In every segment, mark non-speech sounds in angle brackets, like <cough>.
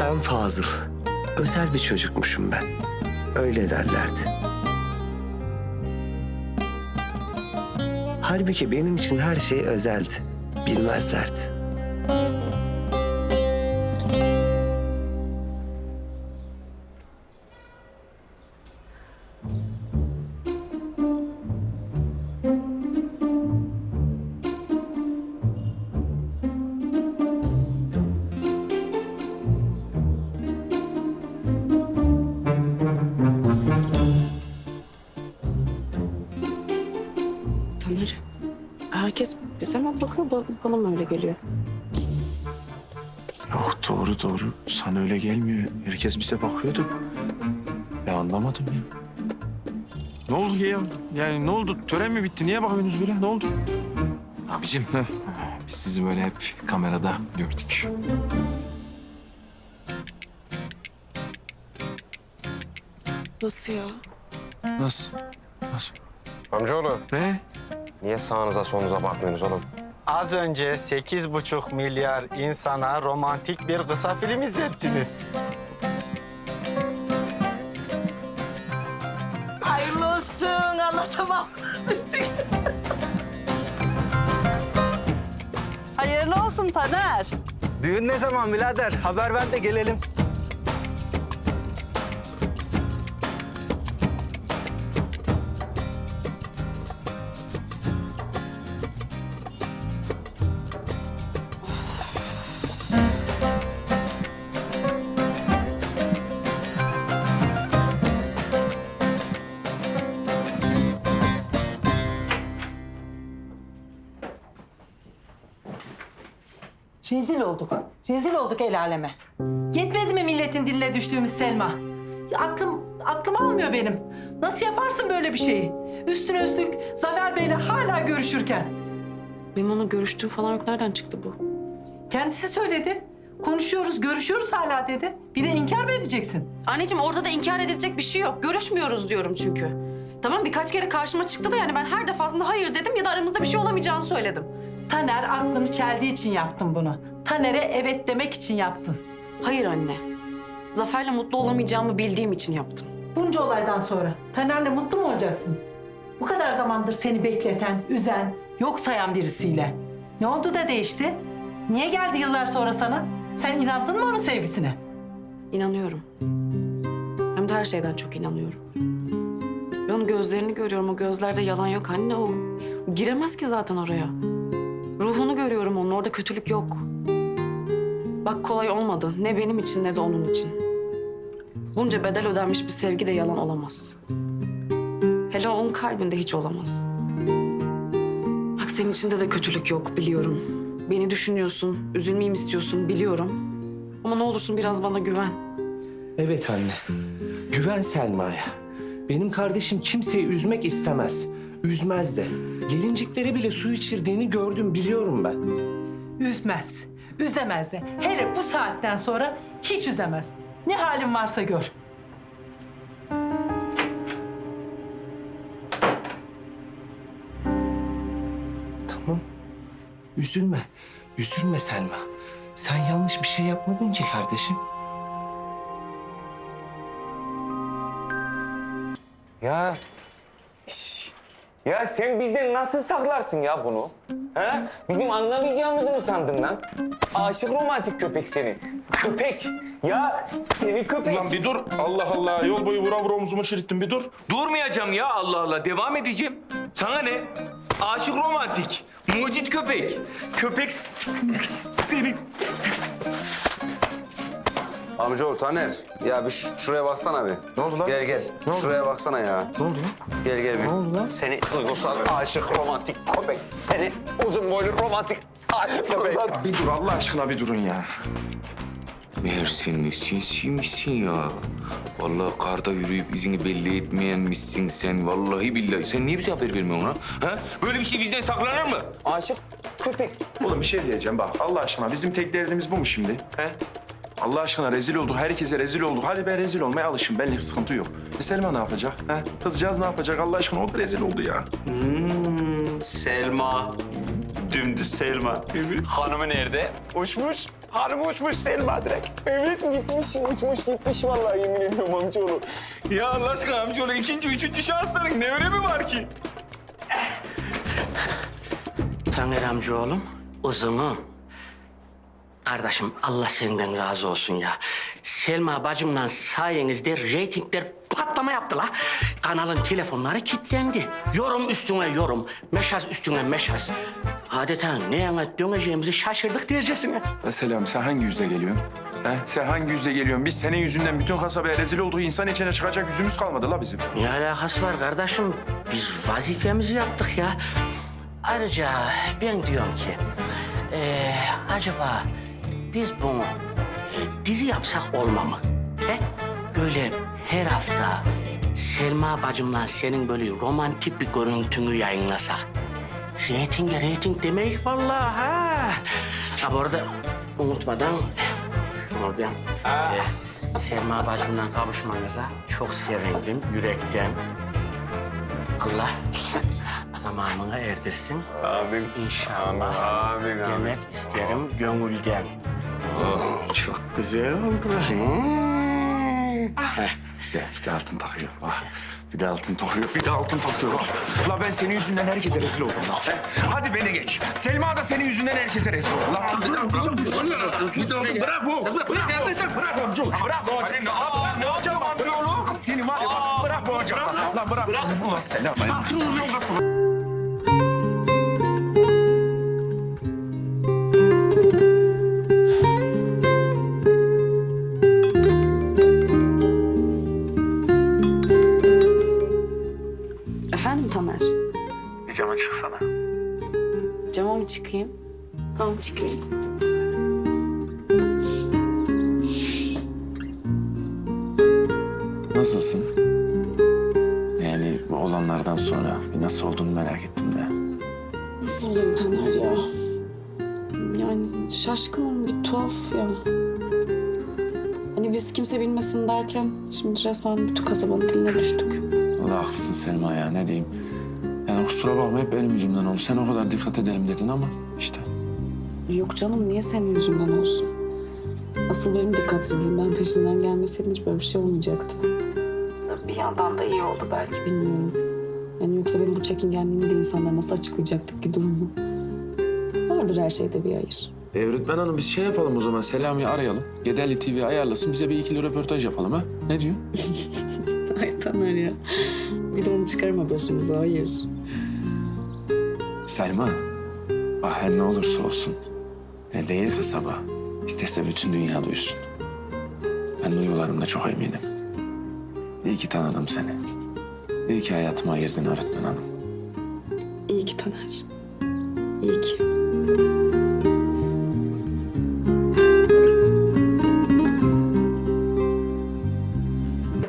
Ben Fazıl. Özel bir çocukmuşum ben. Öyle derlerdi. Halbuki benim için her şey özeldi. Bilmezlerdi. Mi bakıyor, ba- bana mı öyle geliyor? Yok doğru doğru. Sana öyle gelmiyor. Herkes bize bakıyordu. Ben anlamadım ya. Ne oldu ya? Yani ne oldu? Tören mi bitti? Niye bakıyorsunuz böyle? Ne oldu? Abicim biz sizi böyle hep kamerada gördük. Nasıl ya? Nasıl? Nasıl? Amcaoğlu Ne? Niye sağınıza solunuza bakmıyorsunuz oğlum? Az önce 8,5 milyar insana romantik bir kısa film izlettiniz. Hayırlı olsun. Allah tamam. Hayırlı olsun Taner. Düğün ne zaman birader? Haber ver de gelelim. Rezil olduk. Rezil olduk el aleme. Yetmedi mi milletin diline düştüğümüz Selma? Ya aklım, aklım almıyor benim. Nasıl yaparsın böyle bir şeyi? Üstüne üstlük Zafer Bey'le hala görüşürken. Benim onunla görüştüğüm falan yok. Nereden çıktı bu? Kendisi söyledi. Konuşuyoruz, görüşüyoruz hala dedi. Bir de inkar mı edeceksin? Anneciğim orada da inkar edilecek bir şey yok. Görüşmüyoruz diyorum çünkü. Tamam birkaç kere karşıma çıktı da yani ben her defasında hayır dedim ya da aramızda bir şey olamayacağını söyledim. Taner aklını çeldiği için yaptın bunu. Taner'e evet demek için yaptın. Hayır anne. Zafer'le mutlu olamayacağımı bildiğim için yaptım. Bunca olaydan sonra Taner'le mutlu mu olacaksın? Bu kadar zamandır seni bekleten, üzen, yok sayan birisiyle. Ne oldu da değişti? Niye geldi yıllar sonra sana? Sen inandın mı onun sevgisine? İnanıyorum. Hem de her şeyden çok inanıyorum. Ben onun gözlerini görüyorum. O gözlerde yalan yok anne. O giremez ki zaten oraya. Görüyorum onun. Orada kötülük yok. Bak kolay olmadı. Ne benim için ne de onun için. Bunca bedel ödenmiş bir sevgi de yalan olamaz. Hele onun kalbinde hiç olamaz. Bak senin içinde de kötülük yok biliyorum. Beni düşünüyorsun, üzülmeyeyim istiyorsun biliyorum. Ama ne olursun biraz bana güven. Evet anne. Güven Selma'ya. Benim kardeşim kimseyi üzmek istemez. Üzmez de. Gelincikleri bile su içirdiğini gördüm biliyorum ben. Üzmez, üzemez de. Hele bu saatten sonra hiç üzemez. Ne halin varsa gör. Tamam. Üzülme. Üzülme Selma. Sen yanlış bir şey yapmadın ki kardeşim. Ya şş, ya sen bizden nasıl saklarsın ya bunu? Ha? Bizim anlamayacağımızı mı sandın lan? Aşık romantik köpek seni. Köpek. Ya seni köpek. Lan bir dur. Allah Allah. Yol boyu vura vura omzumu şirittin. Bir dur. Durmayacağım ya Allah Allah. Devam edeceğim. Sana ne? Aşık romantik. Mucit köpek. Köpek <laughs> seni. Amcaoğlu Taner ya bir şu- şuraya baksana bir. Ne oldu lan? Gel gel. Ne oldu? Şuraya baksana ya. Ne oldu lan? Gel gel bir. Ne oldu lan? Seni duygusal aşık romantik köpek. Seni uzun boylu romantik aşık köpek. Lan bir dur Allah aşkına bir durun ya. Meğer sen ne sinsiymişsin ya. Vallahi karda yürüyüp izini belli etmeyenmişsin sen. Vallahi billahi. Sen niye bize haber vermiyorsun lan? Ha? Böyle bir şey bizden saklanır mı? Aşık köpek. Oğlum bir şey diyeceğim bak Allah aşkına bizim tek derdimiz bu mu şimdi? He? Allah aşkına rezil olduk, herkese rezil olduk. Hadi ben rezil olmaya alışın, benlik sıkıntı yok. E Selma ne yapacak? He? Kızcağız ne yapacak? Allah aşkına o da rezil oldu ya. Selma. Dümdüz Selma. Hanımı nerede? Uçmuş. Hanım uçmuş Selma direkt. Evet gitmiş, uçmuş gitmiş vallahi yemin ediyorum amcaoğlu. Ya Allah aşkına amcaoğlu ikinci, üçüncü şansların ne önemi var ki? Taner amcaoğlum, uzunu. Kardeşim Allah senden razı olsun ya. Selma bacımla sayenizde reytingler patlama yaptı la. Kanalın telefonları kilitlendi. Yorum üstüne yorum, meşaz üstüne meşaz. Adeta ne yana döneceğimizi şaşırdık diyeceksin. Ya Selam sen hangi yüzle geliyorsun? He? Sen hangi yüzle geliyorsun? Biz senin yüzünden bütün kasabaya rezil olduk. İnsan içine çıkacak yüzümüz kalmadı la bizim. Ne alakası var kardeşim? Biz vazifemizi yaptık ya. Ayrıca ben diyorum ki... eee, acaba biz bunu dizi yapsak olma mı? He? Böyle her hafta Selma bacımla senin böyle romantik bir görüntünü yayınlasak. Reytinge reyting demek vallahi ha. Ha bu arada unutmadan şunu ben e, Selma bacımla kavuşmanıza çok sevindim yürekten. Allah tamamına erdirsin. Amin. İnşallah. Amin, amin. Demek isterim gönülden. Oh, çok güzel oldu. Heh, Güzel bir de altın takıyor. Bak. Bir de altın takıyor, bir de altın takıyor. Bak. La ben senin yüzünden herkese rezil oldum la. He? Hadi beni geç. Selma da senin yüzünden herkese rezil oldu. La bir de altın Bir de altın bırak bu. Bırak bu. Bırak amcum. Bırak bu. Ne yapalım? Ne yapacağım? Seni var ya bak. Bırak bu amcam. La bırak. Ulan Selma ya. Yoksa Efendim sonra bir nasıl olduğunu merak ettim de. Nasıl olayım Taner ya? Yani şaşkınım bir tuhaf ya. Hani biz kimse bilmesin derken şimdi resmen bütün kasabanın diline düştük. Allah haklısın Selma ya ne diyeyim. Yani kusura bakma hep benim yüzümden oldu. Sen o kadar dikkat edelim dedin ama işte. Yok canım niye senin yüzünden olsun? Asıl benim dikkatsizliğim. Ben peşinden gelmeseydim hiç böyle bir şey olmayacaktı. Bir yandan da iyi oldu belki bilmiyorum. Yani yoksa benim bu çekingenliğimi de insanlara nasıl açıklayacaktık ki durumu? Vardır her şeyde bir hayır. E, öğretmen hanım biz şey yapalım o zaman Selami'yi arayalım. Yedelli TV ayarlasın bize bir ikili röportaj yapalım ha. Ne diyor? <laughs> Ay Taner ya. Bir de onu çıkarma başımıza hayır. Selma, bak her ne olursa olsun. Ne değil kasaba. İsterse bütün dünya duysun. Ben duygularımda çok eminim. İyi ki tanıdım seni. İyi ki hayatıma ayırdın öğretmen hanım. İyi ki Taner. İyi ki.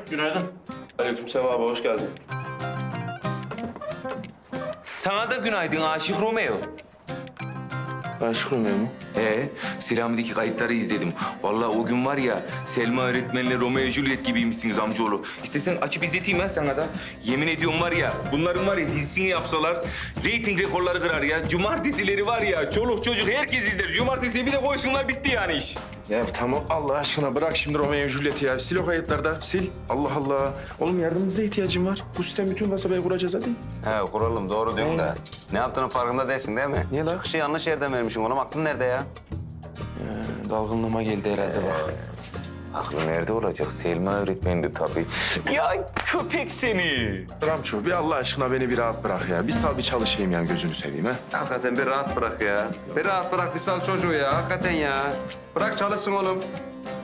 Günaydın. Aleykümselam abi hoş geldin. Sana da günaydın Aşık Romeo. Aşık Romeo mu? Ee, Selami'deki kayıtları izledim. Vallahi o gün var ya Selma öğretmenle Romeo Juliet gibiymişsiniz amcaoğlu. İstesen açıp izleteyim ben sana da. Yemin ediyorum var ya bunların var ya dizisini yapsalar reyting rekorları kırar ya. Cumartesileri var ya çoluk çocuk herkes izler. Cumartesiye bir de koysunlar bitti yani iş. Ya tamam Allah aşkına bırak şimdi Romeo Juliet'i ya. Sil o kayıtlarda sil. Allah Allah. Oğlum yardımınıza ihtiyacım var. Bu sistem bütün kasabaya kuracağız hadi. He kuralım doğru diyorsun da. Ne yaptığının farkında değilsin değil mi? Niye lan? Çıkışı yanlış yerden vermişsin oğlum. Aklın nerede ya? Dalgınlığıma geldi herhalde bak. Aklı nerede olacak? Selma öğretmendi tabii. Ya köpek seni. Ramço bir Allah aşkına beni bir rahat bırak ya. Bir sal bir çalışayım ya gözünü seveyim ha. Hakikaten bir rahat bırak ya. Bir rahat bırak bir sal çocuğu ya. Hakikaten ya. Bırak çalışsın oğlum.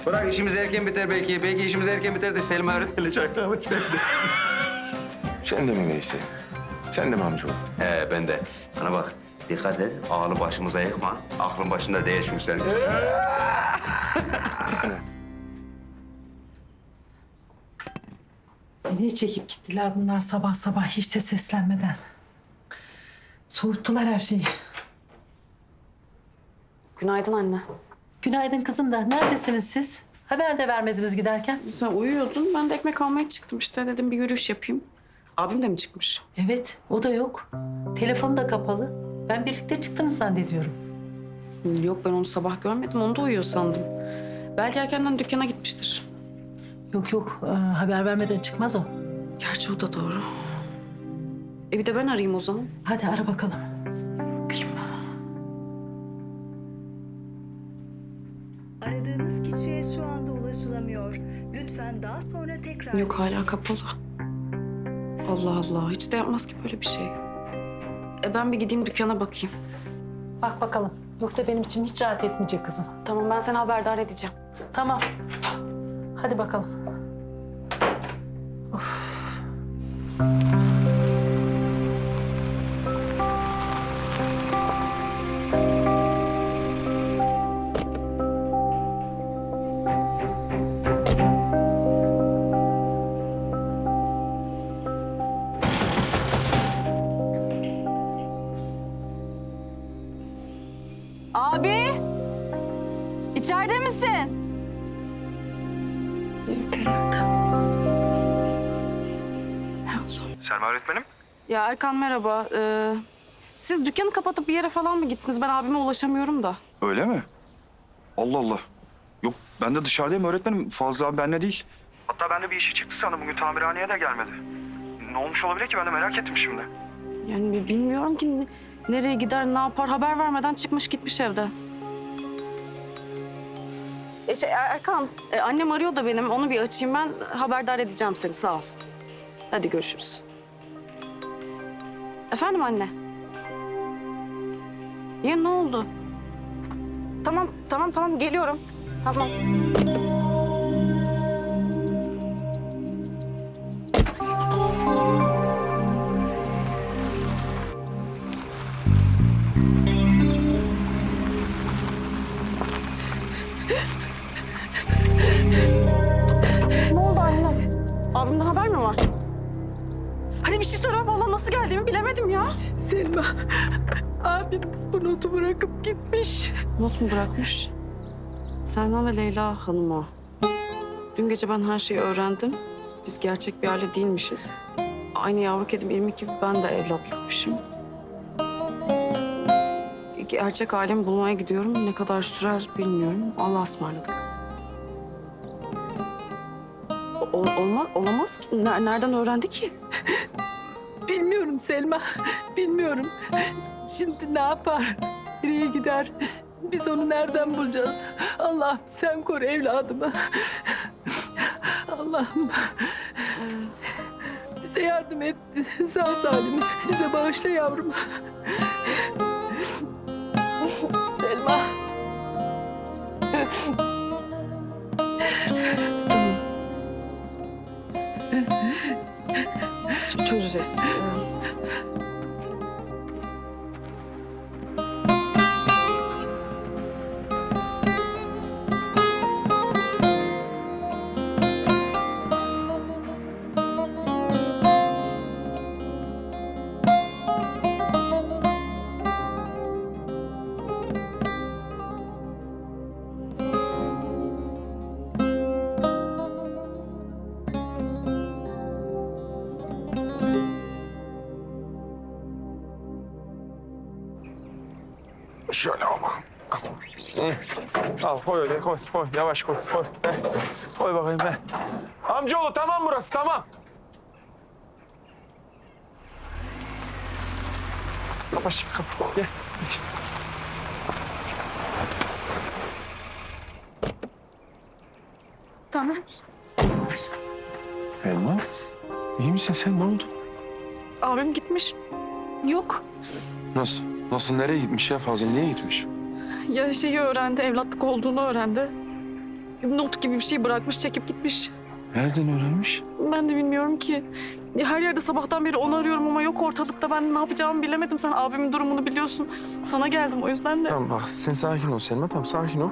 Bırak işimiz erken biter belki. Belki işimiz erken biter de Selma öğretmenle çay kahve içmek de. <laughs> Sen de mi neyse? Sen de mi amcaoğlu? He ben de. Bana bak dikkat et. Ağlı başımıza yıkma. Aklın başında değil çünkü senin. <laughs> Nereye çekip gittiler bunlar sabah sabah hiç de seslenmeden. Soğuttular her şeyi. Günaydın anne. Günaydın kızım da neredesiniz siz? Haber de vermediniz giderken. Sen uyuyordun. Ben de ekmek almaya çıktım işte. Dedim bir yürüyüş yapayım. Abim de mi çıkmış? Evet o da yok. Telefonu da kapalı. Ben birlikte çıktınız zannediyorum. Yok ben onu sabah görmedim. Onu da uyuyor sandım. Belki erkenden dükkana gitmiştir. Yok yok e, haber vermeden çıkmaz o. Gerçi o da doğru. E bir de ben arayayım o zaman. Hadi ara bakalım. Bakayım. Aradığınız kişiye şu anda ulaşılamıyor. Lütfen daha sonra tekrar Yok hala kapalı. Allah Allah. Hiç de yapmaz ki böyle bir şey. E ben bir gideyim dükkana bakayım. Bak bakalım. Yoksa benim için hiç rahat etmeyecek kızım. Tamam ben seni haberdar edeceğim. Tamam. Hadi bakalım. Abi! İçeride misin? Yok herhalde. Hay Allah. Selma öğretmenim. Ya Erkan merhaba. Ee, siz dükkanı kapatıp bir yere falan mı gittiniz? Ben abime ulaşamıyorum da. Öyle mi? Allah Allah. Yok ben de dışarıdayım öğretmenim. Fazla abi benle değil. Hatta ben de bir işi çıktı sandım. Bugün tamirhaneye de gelmedi. Ne olmuş olabilir ki ben de merak ettim şimdi. Yani bi- bilmiyorum ki ne- nereye gider, ne yapar. Haber vermeden çıkmış gitmiş evden. E şey, Er- Erkan, e, annem arıyor da benim. Onu bir açayım ben. Haberdar edeceğim seni. Sağ ol. Hadi görüşürüz. Efendim anne? Ya ne oldu? Tamam, tamam, tamam. Geliyorum. Tamam. Ne oldu anne? Abimden haber mi var? Hadi bir şey söyle. Vallahi nasıl geldiğimi bilemedim ya. Selma, abim bu notu bırakıp gitmiş. Not mu bırakmış? Selma ve Leyla Hanım'a. Dün gece ben her şeyi öğrendim. Biz gerçek bir aile değilmişiz. Aynı yavru kedim irmik gibi ben de evlatlıkmışım. Gerçek ailemi bulmaya gidiyorum. Ne kadar sürer bilmiyorum. Allah'a ısmarladık. O- olmaz, olamaz ki. Ner- nereden öğrendi ki? <laughs> Bilmiyorum Selma, bilmiyorum. Şimdi ne yapar? Nereye gider? Biz onu nereden bulacağız? Allah'ım sen koru evladımı. Allah'ım. Bize yardım et. Sağ salim. Bize bağışla yavrum. Ç- Çözeceğiz. Koy öyle koy koy yavaş koy koy. Heh. Koy bakayım be. Amcaoğlu tamam burası tamam. Kapa şimdi kapa. Gel. geç. Tamam. Selma iyi misin sen ne oldu? Abim gitmiş. Yok. Nasıl? Nasıl nereye gitmiş ya Fazıl niye gitmiş? Ya şeyi öğrendi, evlatlık olduğunu öğrendi. Not gibi bir şey bırakmış, çekip gitmiş. Nereden öğrenmiş? Ben de bilmiyorum ki. Her yerde sabahtan beri onu arıyorum ama yok ortalıkta. Ben ne yapacağımı bilemedim. Sen abimin durumunu biliyorsun. Sana geldim o yüzden de. Tamam bak sen sakin ol Selma tamam sakin ol.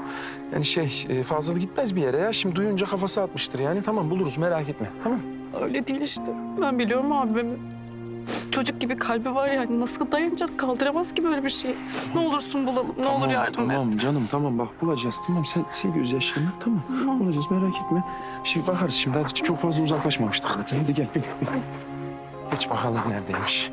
Yani şey e, Fazıl gitmez bir yere ya. Şimdi duyunca kafası atmıştır yani tamam buluruz merak etme tamam. Öyle değil işte. Ben biliyorum abimi. Çocuk gibi kalbi var yani. Nasıl dayanacak? Kaldıramaz ki böyle bir şeyi. Ne olursun bulalım. Ne olur Tamam, yardım Tamam et. canım tamam bak bulacağız tamam sen sil gözyaşlarını tamam. Tamam. Bulacağız merak etme. Şimdi bakarız şimdi hadi çok fazla uzaklaşmamıştık zaten. Hadi gel. Geç bakalım neredeymiş.